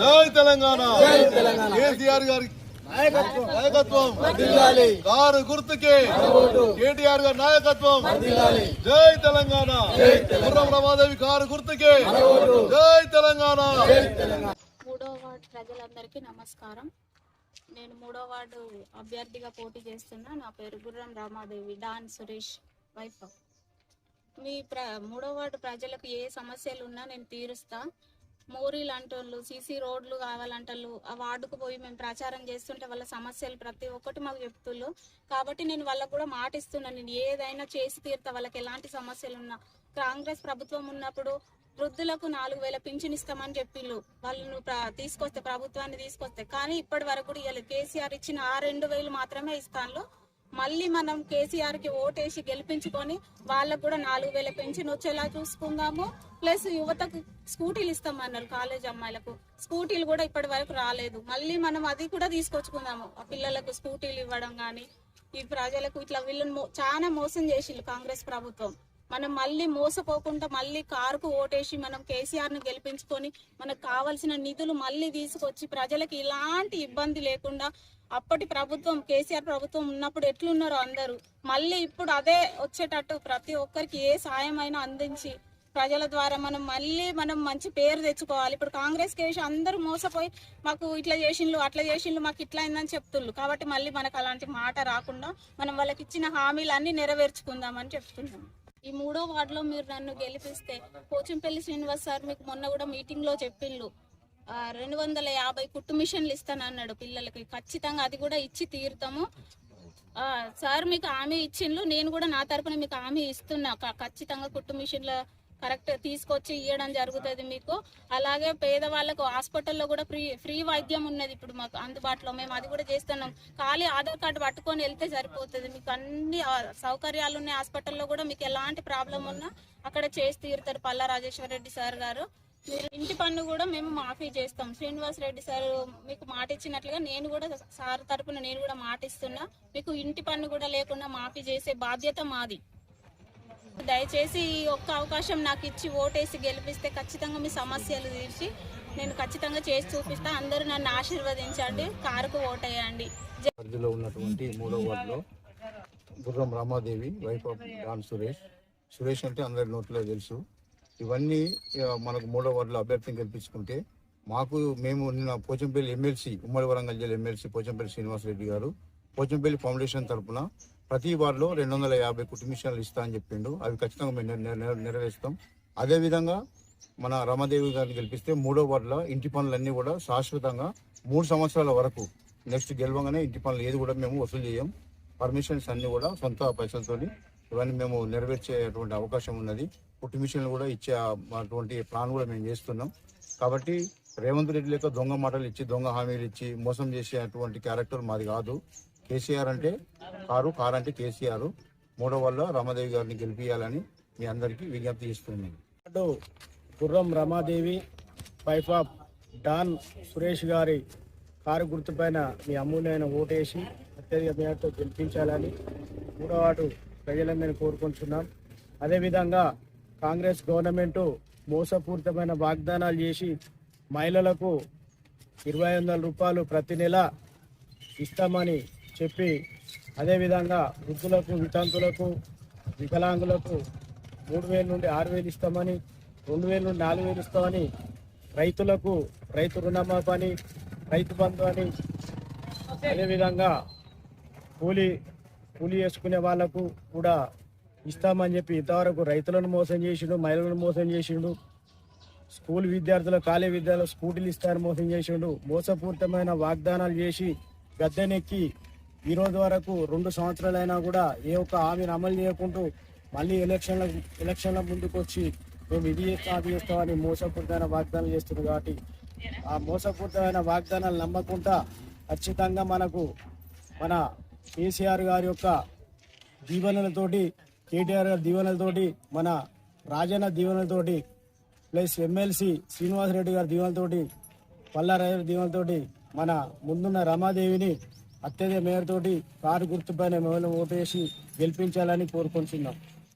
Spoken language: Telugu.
జై తెలంగాణ. కేసీఆర్ గారి నాయకత్వం. కారు గుర్తుకే. కేటీఆర్ గారి నాయకత్వం. జై తెలంగాణ. గుర్రం రమాదేవి కారు గుర్తుకే. జై తెలంగాణ. మూడో వార్డు ప్రజలందరికీ నమస్కారం. నేను మూడో వార్డు అభ్యర్థిగా పోటీ చేస్తున్నా. నా పేరు గుర్రం రామాదేవి. డాన్ సురేష్ వైఫ్ మీ ప్ర మూడో వార్డు ప్రజలకు ఏ సమస్యలు ఉన్నా నేను తీరుస్తా. మోరీలు అంటోళ్ళు సీసీ రోడ్లు కావాలంటోళ్ళు ఆ వార్డుకు పోయి మేము ప్రచారం చేస్తుంటే వాళ్ళ సమస్యలు ప్రతి ఒక్కటి మాకు చెప్తుళ్ళు. కాబట్టి నేను వాళ్ళకు కూడా మాటిస్తున్నాను నేను ఏదైనా చేసి తీరుతా వాళ్ళకి ఎలాంటి సమస్యలు ఉన్నా కాంగ్రెస్ ప్రభుత్వం ఉన్నప్పుడు వృద్ధులకు నాలుగు వేల పింఛన్ ఇస్తామని చెప్పిళ్ళు. వాళ్ళను తీసుకొస్తే ప్రభుత్వాన్ని తీసుకొస్తే. కానీ ఇప్పటి వరకు కూడా కేసీఆర్ ఇచ్చిన ఆ రెండు వేలు మాత్రమే ఇస్తాను మళ్ళీ మనం కేసీఆర్కి ఓటేసి గెలిపించుకొని వాళ్ళకు కూడా నాలుగు వేల పెన్షన్ వచ్చేలా చూసుకుందాము. ప్లస్ యువతకు స్కూటీలు ఇస్తామన్నారు కాలేజ్ అమ్మాయిలకు. స్కూటీలు కూడా ఇప్పటి వరకు రాలేదు. మళ్ళీ మనం అది కూడా తీసుకొచ్చుకుందాము. ఆ పిల్లలకు స్కూటీలు ఇవ్వడం కానీ ఈ ప్రజలకు ఇట్లా వీళ్ళని చాలా మోసం చేసిండు కాంగ్రెస్ ప్రభుత్వం. మనం మళ్ళీ మోసపోకుండా మళ్ళీ కారుకు ఓటేసి మనం కేసీఆర్ను గెలిపించుకొని మనకు కావాల్సిన నిధులు మళ్ళీ తీసుకొచ్చి ప్రజలకు ఇలాంటి ఇబ్బంది లేకుండా అప్పటి ప్రభుత్వం కేసీఆర్ ప్రభుత్వం ఉన్నప్పుడు ఎట్లున్నారో అందరూ. మళ్ళీ ఇప్పుడు అదే వచ్చేటట్టు ప్రతి ఒక్కరికి ఏ సాయం అయినా అందించి ప్రజల ద్వారా మనం మళ్ళీ మనం మంచి పేరు తెచ్చుకోవాలి. ఇప్పుడు కాంగ్రెస్ కేసు అందరూ మోసపోయి మాకు ఇట్లా చేసిండ్లు అట్లా చేసిండ్లు మాకు ఇట్లా అయిందని చెప్తుండ్రు. కాబట్టి మళ్ళీ మనకు అలాంటి మాట రాకుండా మనం వాళ్ళకి ఇచ్చిన హామీలన్నీ నెరవేర్చుకుందామని చెప్తున్నాం. ఈ మూడో వార్డులో మీరు నన్ను గెలిపిస్తే పోచంపల్లి శ్రీనివాస్ సార్ మీకు మొన్న కూడా మీటింగ్లో చెప్పిండ్లు రెండు వందల యాభై కుట్టు మిషన్లు ఇస్తానన్నాడు పిల్లలకి. ఖచ్చితంగా అది కూడా ఇచ్చి తీరుతాము. సార్ మీకు హామీ ఇచ్చిండ్లు నేను కూడా నా తరపున మీకు హామీ ఇస్తున్నా. ఖచ్చితంగా కుట్టు మిషన్ల కరెక్ట్ తీసుకొచ్చి ఇవ్వడం జరుగుతుంది మీకు. అలాగే పేదవాళ్ళకు హాస్పిటల్లో కూడా ఫ్రీ ఫ్రీ వైద్యం ఉన్నది ఇప్పుడు మాకు అందుబాటులో. మేము అది కూడా చేస్తున్నాం. ఖాళీ ఆధార్ కార్డు పట్టుకొని వెళ్తే సరిపోతుంది. మీకు అన్ని సౌకర్యాలు ఉన్నాయి హాస్పిటల్లో కూడా. మీకు ఎలాంటి ప్రాబ్లం ఉన్నా అక్కడ చేసి తీరుతారు పల్లా రాజేశ్వర రెడ్డి సార్ గారు. ఇంటి పన్ను కూడా మేము మాఫీ చేస్తాం. శ్రీనివాస్ రెడ్డి సార్ మీకు మాట ఇచ్చినట్లుగా నేను కూడా సార్ తరపున నేను కూడా మాట ఇస్తున్నా. మీకు ఇంటి పన్ను కూడా లేకుండా మాఫీ చేసే బాధ్యత మాది. దయచేసి ఈ ఒక్క అవకాశం నాకు ఇచ్చి ఓటేసి గెలిపిస్తే ఖచ్చితంగా మీ సమస్యలు తీర్చి నేను ఖచ్చితంగా చేసి చూపిస్తా. అందరూ నన్ను ఆశీర్వదించండి. కారుకు ఓటేయండి. పరిధిలో ఉన్నటువంటి మూడో వార్డులో Gurram Ramadevi wife of don Suresh. Suresh అంటే అందరి నోట్లో తెలుసు. ఇవన్నీ మనకు మూడో వార్డులో అభ్యర్థిని కల్పించుకుంటే మాకు మేము నిన్న పోచంపల్లి ఎమ్మెల్సీ ఉమ్మడి వరంగల్ జిల్లా ఎమ్మెల్సీ పోచంపల్లి శ్రీనివాసరెడ్డి గారు పోచంపల్లి ఫౌండేషన్ తరఫున ప్రతి వార్డులో రెండు వందల యాభై కుటుంబిషన్లు ఇస్తా అని చెప్పిండు. అవి ఖచ్చితంగా మేము నెరవేరుస్తాం. అదేవిధంగా మన రమాదేవి గారిని గెలిపిస్తే మూడో వార్డులో ఇంటి పనులన్నీ కూడా శాశ్వతంగా మూడు సంవత్సరాల వరకు నెక్స్ట్ గెలవగానే ఇంటి పనులు ఏది కూడా మేము వసూలు చేయం. పర్మిషన్స్ అన్నీ కూడా సొంత పైసలతో ఇవన్నీ మేము నెరవేర్చేటువంటి అవకాశం ఉన్నది. పుట్టి మిషన్లు కూడా ఇచ్చే అటువంటి ప్లాన్ కూడా మేము చేస్తున్నాం. కాబట్టి రేవంత్ రెడ్డి లేక దొంగ మాటలు ఇచ్చి దొంగ హామీలు ఇచ్చి మోసం చేసే అటువంటి క్యారెక్టర్ మాది కాదు. కేసీఆర్ అంటే కారు కారు అంటే కేసీఆర్. మూడో వల్ల రమాదేవి గారిని గెలిపించాలని మీ అందరికీ విజ్ఞప్తి చేస్తున్నాను అటు గుర్రం రమాదేవి పైఫాప్ ఆఫ్ డాన్ సురేష్ గారి కారు గుర్తుపైన మీ అమూల్యమైన ఓటేసి అత్యధిక మేరతో గెలిపించాలని మూడో వాటు ప్రజలందరినీ కోరుకుంటున్నాం. అదేవిధంగా కాంగ్రెస్ గవర్నమెంట్ మోసపూరితమైన వాగ్దానాలు చేసి మహిళలకు ఇరవై వందల రూపాయలు ప్రతి నెల ఇస్తామని చెప్పి అదేవిధంగా వృద్ధులకు వితంతులకు వికలాంగులకు మూడు వేల నుండి ఆరు వేలు ఇస్తామని రెండు వేల నుండి నాలుగు వేలు ఇస్తామని రైతులకు రైతు రుణమాఫీ అని రైతు బంధు అని అదేవిధంగా కూలీ కూలీ చేసుకునే వాళ్ళకు కూడా ఇస్తామని చెప్పి ఇంతవరకు రైతులను మోసం చేసిండు మహిళలను మోసం చేసిండు స్కూల్ విద్యార్థుల కాలేజీ విద్యార్థులు స్కూటీలు ఇస్తారని మోసం చేసిండు. మోసపూరితమైన వాగ్దానాలు చేసి గద్దెనెక్కి ఈ రోజు వరకు రెండు సంవత్సరాలైనా కూడా ఏ ఒక్క హామీని అమలు చేయకుంటూ మళ్ళీ ఎలక్షన్ల ఎలక్షన్ల ముందుకు వచ్చి మేము ఇది చేస్తాం అది చేస్తామని మోసపూరితమైన వాగ్దానాలు చేస్తుంది కాబట్టి ఆ మోసపూరితమైన వాగ్దానాలు నమ్మకుండా ఖచ్చితంగా మనకు మన కేసీఆర్ గారి యొక్క దీవెనలతోటి కేటీఆర్ గారి దీవెనలతోటి మన రాజన్న దీవెనలతోటి ప్లస్ ఎమ్మెల్సీ శ్రీనివాసరెడ్డి గారి దీవెనలతోటి పల్లారాయ దీవెనలతోటి మన ముందున్న రమాదేవిని అత్యధిక మేరతోటి కారు గుర్తుపైన మేము ఓటు వేసి గెలిపించాలని కోరుకుంటున్నాం.